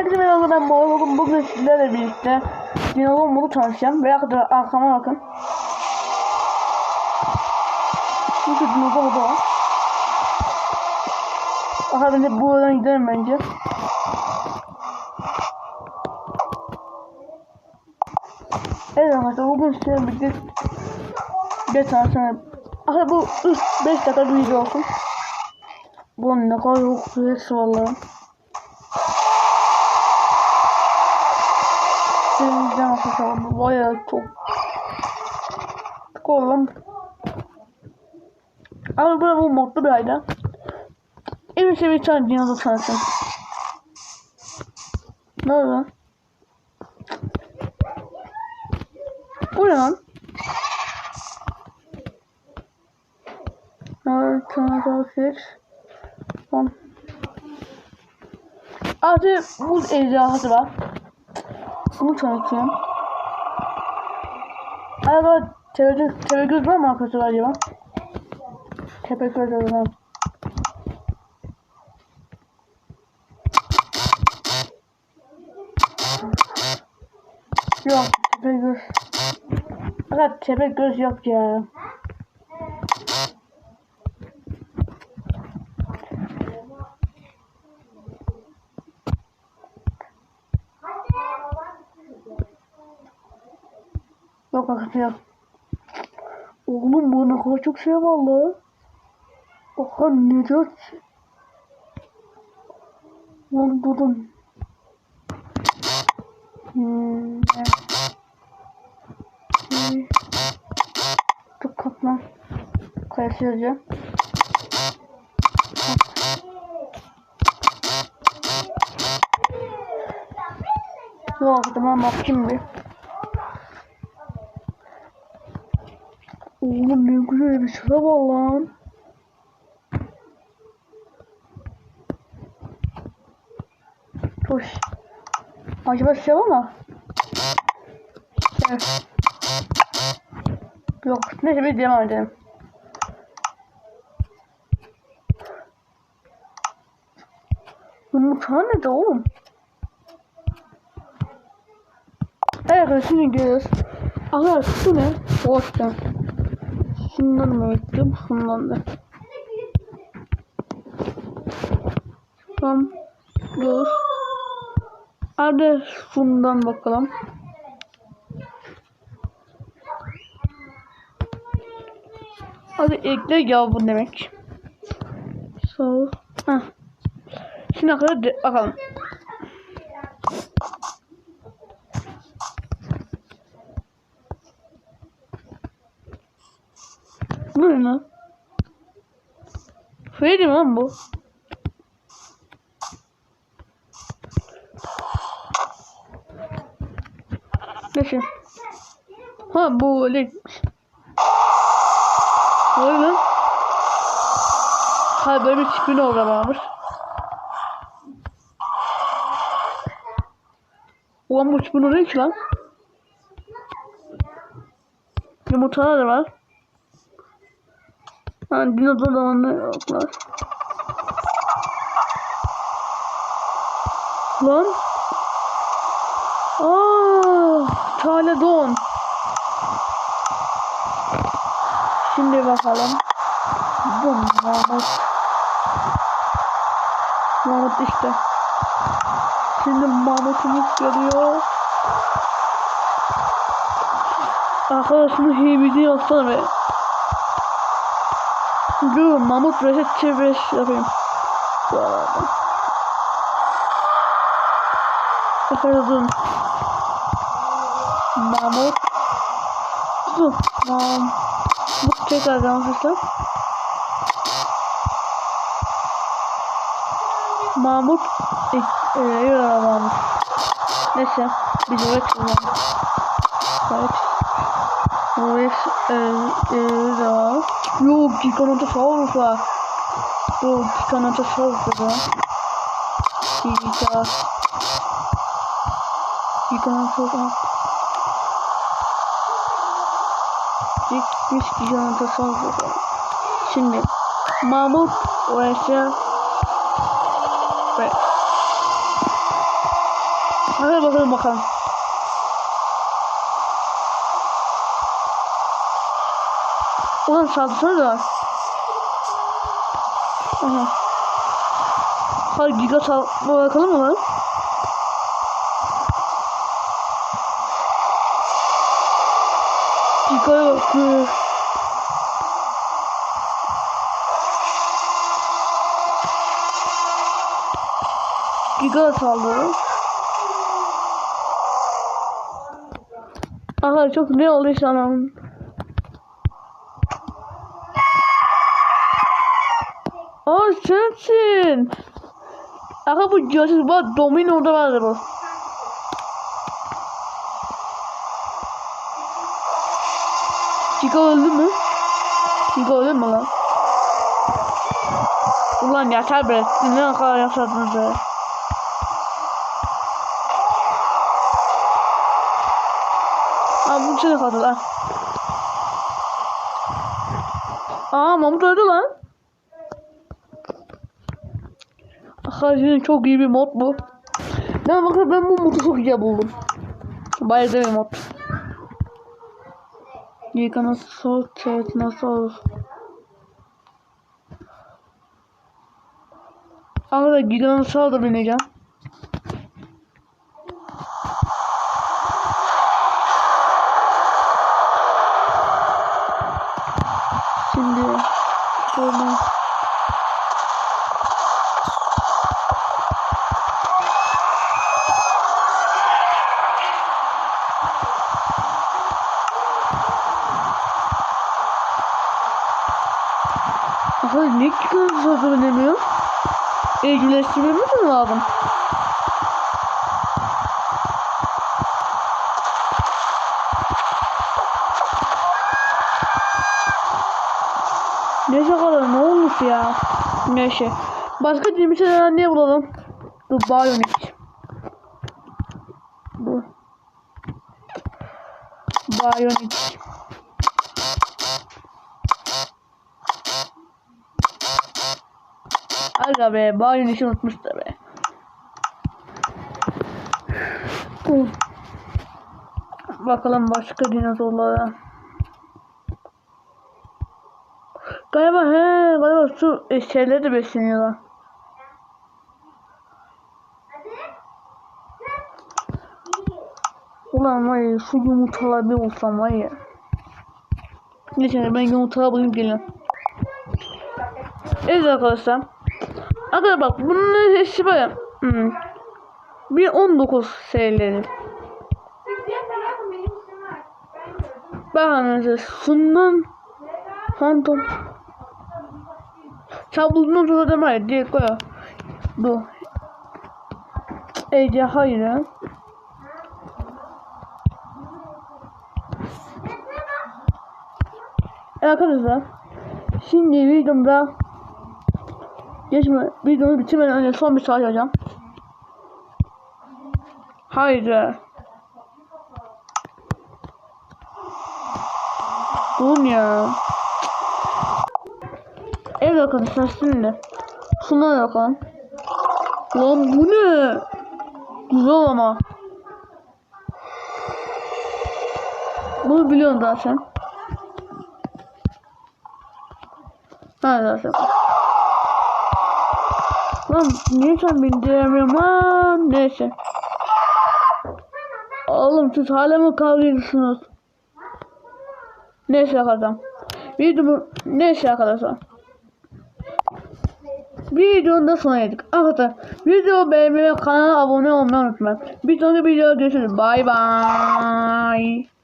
Herkese merhaba ben Boğaz. Bugün sizlerle birlikte Dinozor modu tanışacağım. Ve arkada arkama bakın. Çünkü dinozor modu var. Aha bence bu yoldan gidelim bence. Evet arkadaşlar bugün sizlerle birlikte bir tanışacağım. Aha bu 5 dakika bir video olsun. Bu ne kadar çok ses vallahi. Deneyeceğim arkadaşlar. Bayağı çok. Çok. Ama bu bu modlu bir ayda. En şey bir tane dinozor sanatım. Ne oldu lan? Bu ne lan? Fix. Tamam. Artık bu ejderhası var. Bunu tanıtayım. Arada televizyon, televizyon var mı arkadaşlar acaba? Tepegöz var. Yok Tepegöz. Fakat Tepegöz yok ya. Arkadaşlar yok. Oğlum bu ne kadar çok şey var lan. Oha ne dört. Lan durdum. Hmm. Çok kaplan. Kayası yazacağım. Yok tamam bakayım bir. Oğlum ne güzel bir şey var lan. Hoş. Acaba var mı? Şey. Yok. Neyse bir devam edelim. Mutfağı nerede oğlum? Evet şimdi görüyoruz. Aha şu ne? Boşta. Şundan mı ekledim? Şundan da. Tamam. Dur. Hadi şundan bakalım. Hadi ekle ya bu demek. Sağ ol. Heh. Şimdi kadar bakalım. Ne lan? Freddy mi lan bu? Neyse. Ha bu öyle. Vay lan. Ha böyle bir tipin orada varmış. Ulan bu tipin oraya ki lan. Yumurtalar da var. Ha dinozor zamanında yoklar. Lan. Aa, Taledon. Şimdi bakalım. Bu Mahmut. Mahmut işte. Şimdi Mahmut'umuz geliyor. Arkadaşını heybeci yapsana be. Dur Mahmut reset çeviriş yapayım. Bu arada. Bakalım. Mahmut. Dur. Mahmut tekrar arkadaşlar. Mahmut. Eee ee, Mahmut. Neyse. Biz evet kullanalım. Evet. Evet. Eee devam. Yok Giganotosaurus var. Yok Giganotosaurus var. Giga. Giganotosaurus. Gitmiş Giganotosaurus. Şimdi Mahmut vs. Ve Hadi bakalım bakalım. Ulan saldırsana da. Aha. Hadi giga sal bakalım mı lan? Giga'ya bak. be. Giga saldırı. Aha çok ne oluyor şu sensin. Aha bu görsüz bak domino'da vardı bu. Chica öldü mü? Chica öldü mü lan? Ulan yeter be. Ne kadar yaşadınız be. Aa bu sene kaldı lan. Aa Mahmut öldü lan. Arkadaşlar çok iyi bir mod bu. Ben bakın ben bu modu çok iyi buldum. Bayağı güzel bir mod. Yıkanı sol çet nasıl olur? Ama da giganı sağ da bineceğim. Aha ne kadar fazla oynamıyor? Evcilleştirmemiz mi lazım? Neyse kadar ne olmuş ya? Neyse. Başka bir şeyler ne bulalım? Dur Bionic. Bu. Bionic. Aga be, Bionic'i unutmuş da be. Bakalım başka dinozorlara. Galiba he, galiba e, şeyleri de besleniyorlar. Ulan var şu yumurtalar bir olsam var ya. Neyse ben yumurtalar bulayım geliyorum. Evet arkadaşlar. Arkadaşlar bak bunun hepsi böyle. Hmm. Bir 19 serileri. Bakın mesela şundan Phantom Çabukluğunu tutadım hayır diye koy. Bu Ece hayır. Arkadaşlar Şimdi videomda Geçme videomu bitirmeden önce son bir saat yapacağım. Haydi. Oğlum ya. Evet arkadaşlar şimdi. Şuna bakalım. Lan bu ne? Güzel ama. Bunu biliyorum zaten. Ha zaten. Lan niye sen bindiremiyorum lan? Neyse. Oğlum siz hala mı kavga ediyorsunuz? Neyse arkadaşlar. Videomu neyse arkadaşlar. Videonun da sona geldik. Arkadaşlar video beğenmeyi ve kanala abone olmayı unutmayın. Bir sonraki videoda görüşürüz. Bye bye.